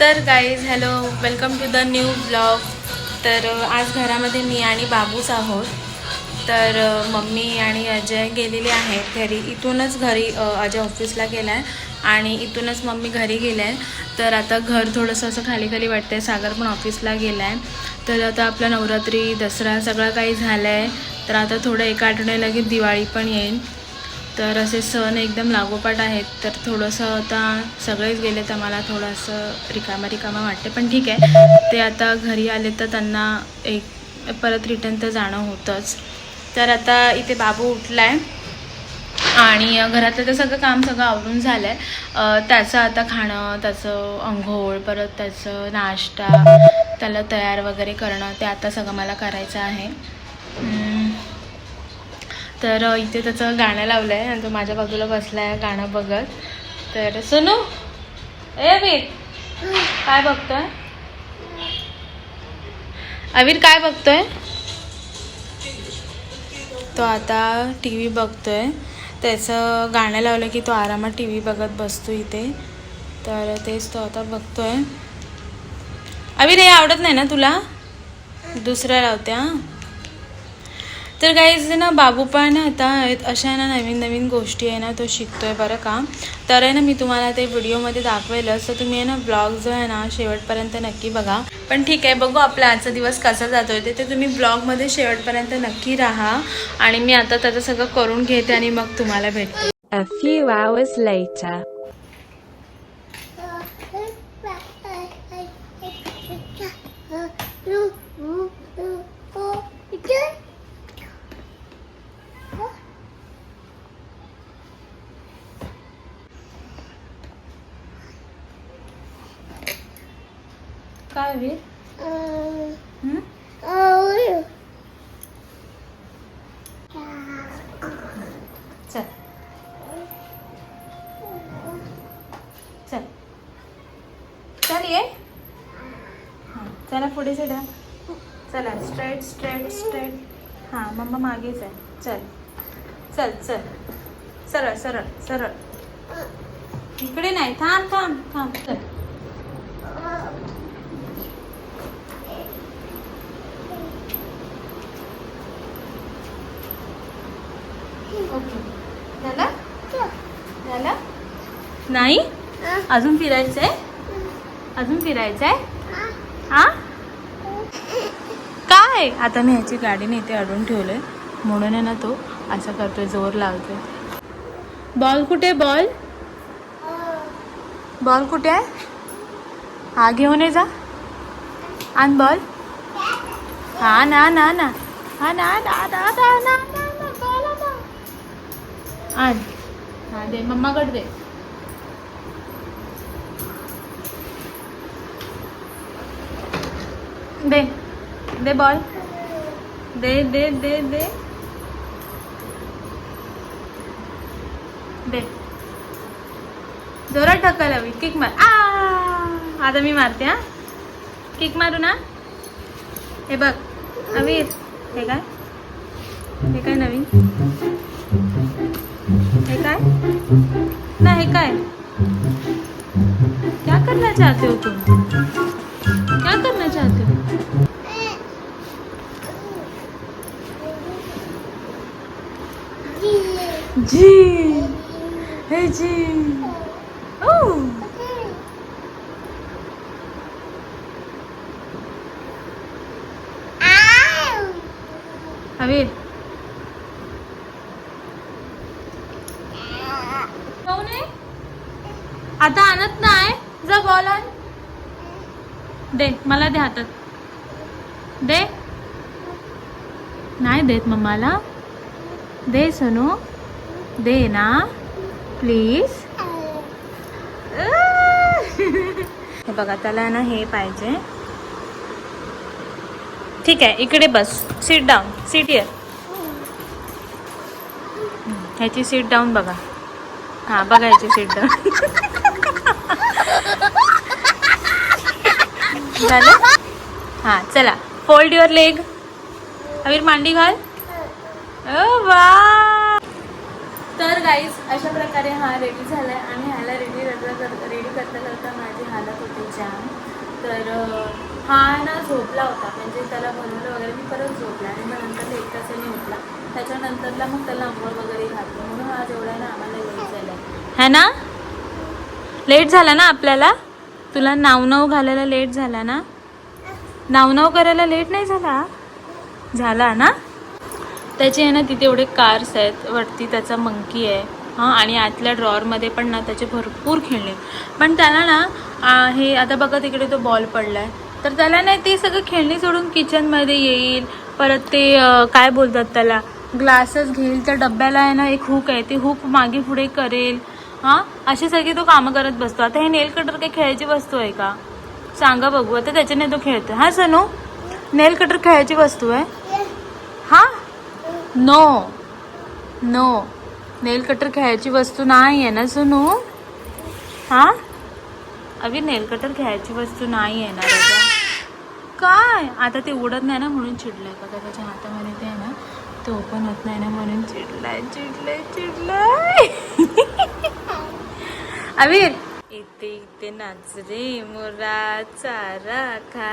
तर guys hello welcome to the new vlog तर आज घरामध्ये मी आणि बाबूच आहोत. तर मम्मी आणि अजय गेलेले आहेत घरी. इथूनच घरी अजय ऑफिसला गेला आहे आणि इथूनच मम्मी घरी गेले आहे तर आता घर थोडंसं असं खाली खाली वाटतं आहे सागर पण ऑफिसला गेला आहे तर आता आपला नवरात्री दसरा सगळं काही झालं आहे तर आता थोडं एका आठवड्या लगेच दिवाळी पण येईल. तर असे सण एकदम लागोपाठ आहेत. तर थोडंसं आता सगळेच गेले तर मला थोडंसं रिकामा रिकामा वाटते पण ठीक आहे. ते आता घरी आले तर त्यांना एक परत रिटर्न तर जाणं होतंच. तर आता इथे बाबू उठला आहे आणि घरातलं तर सगळं काम सगळं आवरून झालं आहे त्याचं आता खाणं त्याचं अंघोळ परत त्याचं नाश्ता त्याला तयार वगैरे करणं ते आता सगळं मला करायचं आहे. तर इथे त्याचं गाणं लावलं आहे आणि तो माझ्या बाजूला बसला आहे गाणं बघत. तर सुनू! ए अवीर काय बघतोय? अवीर काय बघतोय? तो आता टी व्ही बघतोय. त्याचं गाणं लावलं की तो आरामात टी व्ही बघत बसतो इथे. तर तेच तो आता बघतोय. अवीर हे आवडत नाही ना तुला? दुसऱ्या लावते हां? तर काहीच ना बाबू पण आता अशा ना नवीन नवीन गोष्टी आहे ना तो शिकतोय बरं का. तर आहे ना मी तुम्हाला ते व्हिडिओमध्ये दाखवेलच. तर तुम्ही आहे ना ब्लॉग जो आहे ना शेवटपर्यंत नक्की बघा. पण ठीक आहे बघू आपला आजचा दिवस कसा जातोय. ते ते तुम्ही ब्लॉगमध्ये शेवटपर्यंत नक्की राहा. आणि मी आता त्याचं सगळं करून घेते आणि मग तुम्हाला भेटते. काय वीर चल. चल. चल ये. हां चला पुढे चढा चला स्ट्रेट स्ट्रेट स्ट्रेट हां मम्मा मागेच आहे. चल. चल चल. सरळ सरळ सरळ. इकडे नाही थांब थांब थांब. चल. ओके. झालं? झालं? नाही? अजून फिरायचं आहे अजून फिरायचं आहे हा? काय? आता मी ह्याची गाडीने इथे अडून ठेवलंय. म्हणून आहे ना तो असं करतोय जोर लावतोय. बॉल कुठे बॉल? बॉल कुठे आहे? हा घेऊन ये जा. आण बॉल. हा ना ना ना. हा ना ना ना ना. आण. हा दे मम्माकडे दे. दे दे बॉल दे दे दे दे. दे. जोरात ढकल हवी किक मार. आ! आता मी मारते हा. किक मारू ना. हे बघ अवीर हे काय? हे काय नवीन? काय? नाही काय? क्या करना चाहते हो तुम? क्या करना चाहते हो? जी। हे जी। ओ। अवीर कोण आहे आता आणत नाही. जा बॉल आण. दे मला दे हातात. दे. नाही देत मम्माला. दे सोनू. दे ना. प्लीज हे बघा त्याला ना हे पाहिजे. ठीक आहे इकडे बस. सीट डाऊन सीट इयर ह्याची सीट डाऊन बघा. हां बघा ह्याची सीट डाऊन झालं? हां चला. फोल्ड युअर लेग अवीर मांडी घाल. वा! तर गाईज अशा प्रकारे हा रेडी झाला आहे आणि ह्याला रेडी रेडी करता करता माझी हालत होती जाम तर हा ना झोपला होता. म्हणजे त्याला बनवलं वगैरे मी परत झोपला आणि मग नंतर एक तासाने उठला. त्याच्यानंतरला मग त्याला अंघोळ वगैरे घातलं. म्हणून हा जेवढा ना आम्हाला लेट झाला है ना? लेट झाला ना आपल्याला? तुला नाव नाव घालायला लेट झाला ना? नाव नाव करायला लेट नाही झाला? झाला ना? त्याचे आहे ना तिथे एवढे कार्स आहेत. वरती त्याचा मंकी आहे. हां आणि आतल्या ड्रॉअरमध्ये पण ना त्याचे भरपूर खेळणे. पण त्याला ना हे आता बघा तिकडे तो बॉल पडला आहे तर त्याला नाही ते सगळं खेळणी सोडून किचनमध्ये येईल. परत ते काय बोलतात त्याला? ग्लासेस घेईल. त्या डब्याला आहे ना एक हुक आहे. ते हुक मागे पुढे करेल. हां? असे सगळे तो कामं करत बसतो. आता हे नेल कटर काही खेळायची वस्तू आहे का? सांगा बघू. आता त्याच्याने तो खेळतो हा सनू? नेल कटर खेळायची वस्तू आहे? हा? नो नो नेल कटर खेळायची वस्तू नाही आहे ना सोनू? हा? अभि नेल कटर खेळायची वस्तू नाही आहे ना काय? आता ते उडत नाही ना म्हणून चिडलंय. का त्याच्या हातामध्ये ते आहे ना ते ओपन होत नाही ना म्हणून चिडलाय चिडलाय चिडलाय. अवीर इथे इथे नाच रे मोरा चारा खा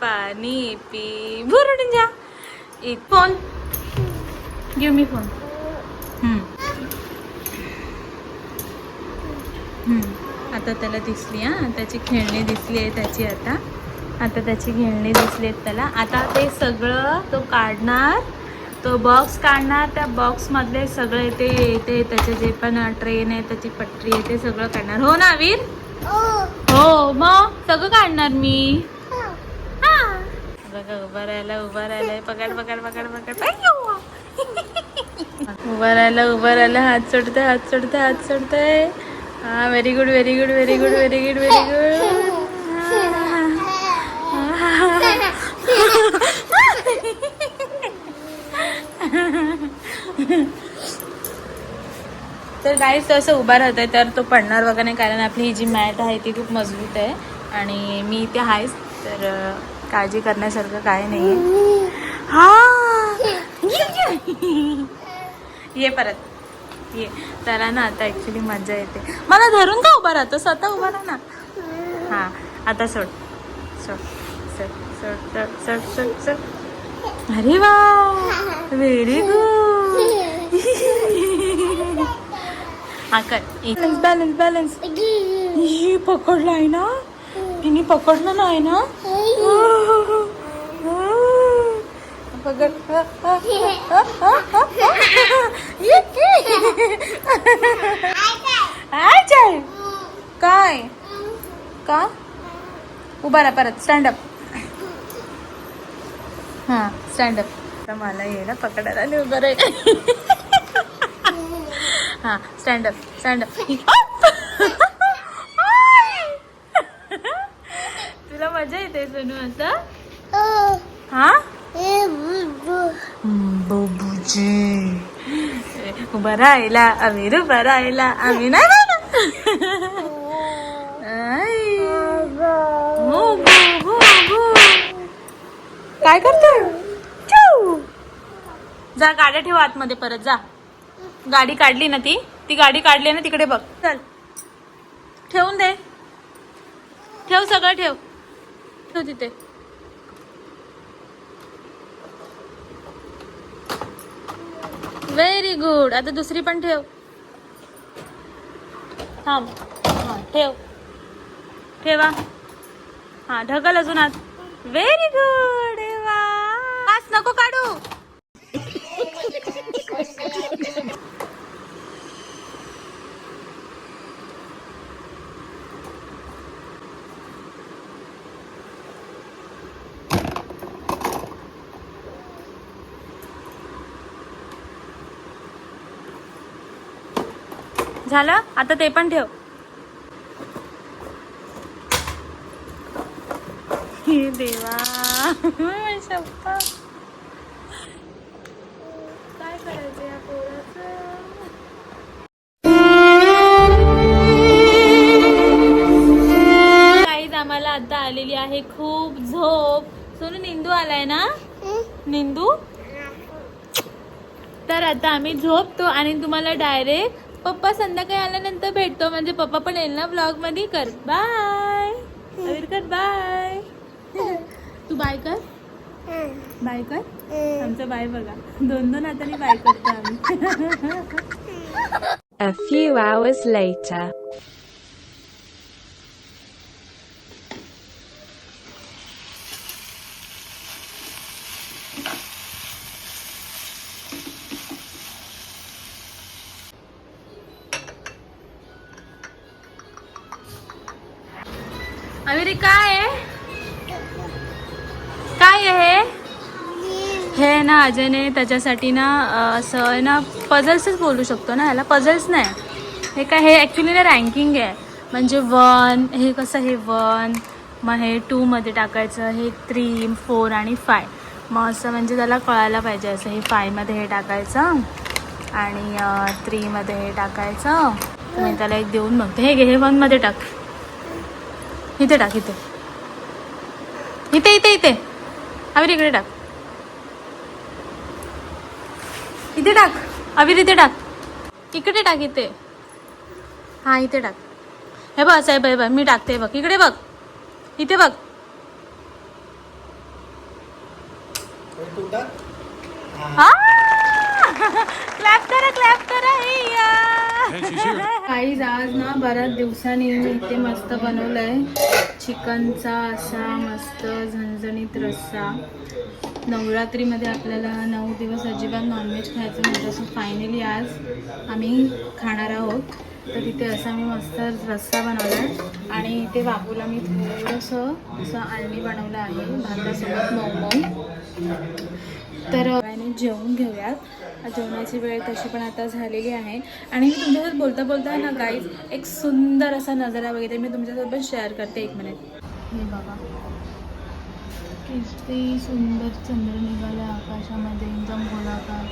पाणी पी. भरून जा. फोन. Give me phone. आता त्याला दिसली हा. त्याची खेळणी दिसली आहे त्याची आता. आता त्याची खेळणी दिसली आहेत त्याला. आता ते सगळं तो काढणार. तो बॉक्स काढणार त्या बॉक्समधले सगळे ते ते त्याचे जे पण ट्रेन आहे त्याची पटरी आहे ते सगळं काढणार. हो ना वीर हो. मग? सगळं काढणार मी? हा. बघा उभा राहायला उभा राहायला पकड पकड पकड पकड. उभा राहायला उभा राहायला हात सोडतंय हात सोडतंय हात सोडतंय. हा very good very good very good very good very good तर गाईस तो असं उभा राहत आहे तर तो पडणार वगैरे नाही कारण आपली ही जी मॅट आहे ती खूप मजबूत आहे. आणि मी इथे आहेच तर काळजी करण्यासारखं काय नाही आहे हा! ये परत. ये. त्याला ना आता ॲक्च्युली मजा येते. मला धरून का उभा राहतो? स्वतः उभा राहा ना. हां आता सोड. सोड. सोड सोड सोड सोड सोड सोड. अरे वा! Very good balance balance balance ही पकडलाय ना? तिने पकडलं नाही ना? पकड. काय? का? उभा राहा परत. स्टँडअप हां स्टँडअप मला ये ना पकडायला आणि उभं राहील. हां स्टँडअप स्टँडअप तुला मजा येते सोनू असं? हा? बाबूजी. उभा राहिला आम्ही उभा राहिला आम्ही नाही. हो, हो, गो. काय करतोय. जा गाड्या ठेव आतमध्ये परत जा. गाडी काढली ना ती? ती गाडी काढली ना तिकडे बघ. चल. ठेवून दे. ठेव सगळं ठेव. ठेव तिथे. व्हेरी गुड आता दुसरी पण ठेव. थांब. हां ठेव. ठेवा. हां ढकल अजून आत व्हेरी गुड झालं? आता ते पण ठेव. देवा. काय करायचं या पोराचं? आम्हाला आता आलेली आहे खूप झोप. सोनू निंदू आलाय ना? निंदू? तर आता आम्ही झोपतो आणि तुम्हाला डायरेक्ट पप्पा संध्याकाळी आल्यानंतर भेटतो. म्हणजे पप्पा पण येईल ना ब्लॉगमध्ये कर. बाय कर बाय तू बाय कर. बाय कर. आमचं बाय बघा. दोन दोन हाताने बाय करतो आम्ही. A few hours later. अविरी काय आहे? काय आहे हे? हे ना अजयने त्याच्यासाठी ना असं आहे ना पझल्सच बोलू शकतो ना ह्याला पझल्स नाही. हे काय हे ॲक्च्युली ना रँकिंग आहे. म्हणजे वन हे कसं हे वन मग हे टूमध्ये टाकायचं हे थ्री फोर आणि फाय मग असं म्हणजे त्याला कळायला पाहिजे असं हे फायमध्ये हे टाकायचं आणि थ्रीमध्ये हे टाकायचं. मी त्याला एक देऊन बघते. हे घे हे वनमध्ये टाक. इथे टाक इथे. इथे इथे इथे. अवीर इकडे टाक. इथे टाक. अवीर इथे टाक. इकडे टाक इथे. हा इथे टाक. हे बघ साहेब हे बघ मी टाकते हे बघ. इकडे बघ. इथे बघ. क्लॅप करा क्लॅप करा गाईज आज ना बऱ्याच दिवसांनी मी इथे मस्त बनवलंय. चिकनचा असा मस्त झणझणीत रस्सा. नवरात्रीमध्ये आपल्याला नऊ दिवस अजिबात नॉनव्हेज खायचं नव्हतं असं फायनली आज आम्ही खाणार आहोत. तर तिथे असा मी मस्त रस्सा बनवला आहे आणि इथे बाबूला मी थोडंसं असं आळणी बनवलं आहे भातासोबत मोमो तर आणि जेवून घेऊयात. जेवणाची वेळ तशी पण आता झालेली आहे. आणि मी तुमच्यासोबत बोलता बोलता ना गाईज एक सुंदर असा नजारा वगैरे मी तुमच्यासोबत शेअर करते एक मिनिट हे बघा. किती सुंदर चंद्र निघाला आकाशामध्ये एकदम गोलाकार.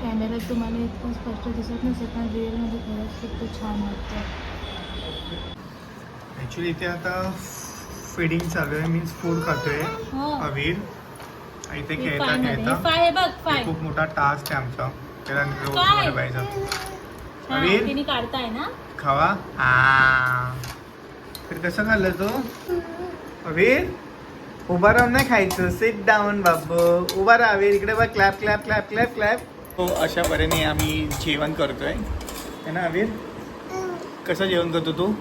कॅमेऱ्यात तुम्हाला इतकं स्पष्ट दिसत नसेल पण रिअलमध्ये खरंच खूप छान वाटतं ॲक्च्युली इथे आता फिडिंग चालू आहे. मीन्स फूड खातोय हो. अवीर. इथे हे खेळता हे खेळता फाय हे बघ फाय खूप मोठा टास्क आहे आमचा. त्याला रोज? बनवायचा हा काढताय ना? खावा? आ तर कसं खाल्लं तो? अवीर उभा राहून नाही खायचं. सिट डाऊन बाबू. उभा राहा अवीर इकडे बघ. Clap clap clap clap clap हो अशा परीने आम्ही जेवण करतोय. है ना अवीर कसं जेवण करतो तू?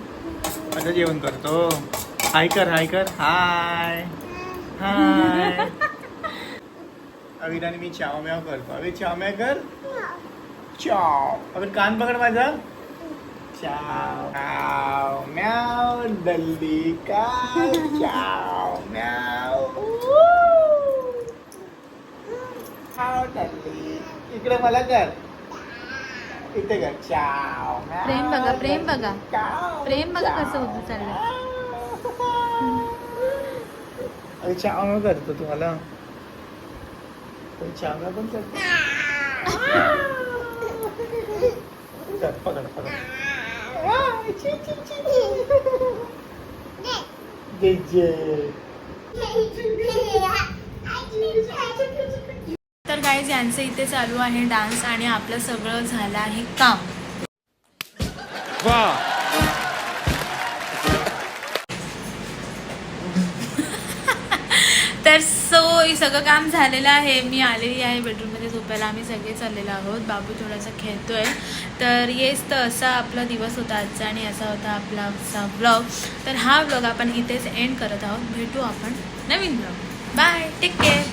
कसं जेवण करतो. हाय कर हाय कर. हाय हाय अवीर आणि मी चाव म्याव करतो. चाव म्याव कर. चाव. अवीर कान पकड माझा. चाव. म्याव म्याव डल्ली का चाव म्याव. डल्ली इकडे मला कर. इथे कर. चाव प्रेम बघा, प्रेम बघा. प्रेम बघा कसं. होतं चाललंय. अरे चाव करतो तुम्हाला. पण करतो पकड पकड। तर गाईज यांचं इथे चालू आहे डान्स आणि आपलं सगळं झालं आहे काम. तर हे सगळं काम झालेलं आहे. मी आलेली आहे बेडरूममध्ये झोपायला. आम्ही सगळे चाललेलो आहोत. बाबू थोडासा खेळतोय. तर येस तर असा आपला दिवस होता आजचा आणि असा होता आपला आजचा ब्लॉग तर हा ब्लॉग आपण इथेच एंड करत आहोत. भेटू आपण नवीन ब्लॉग बाय टेक केअर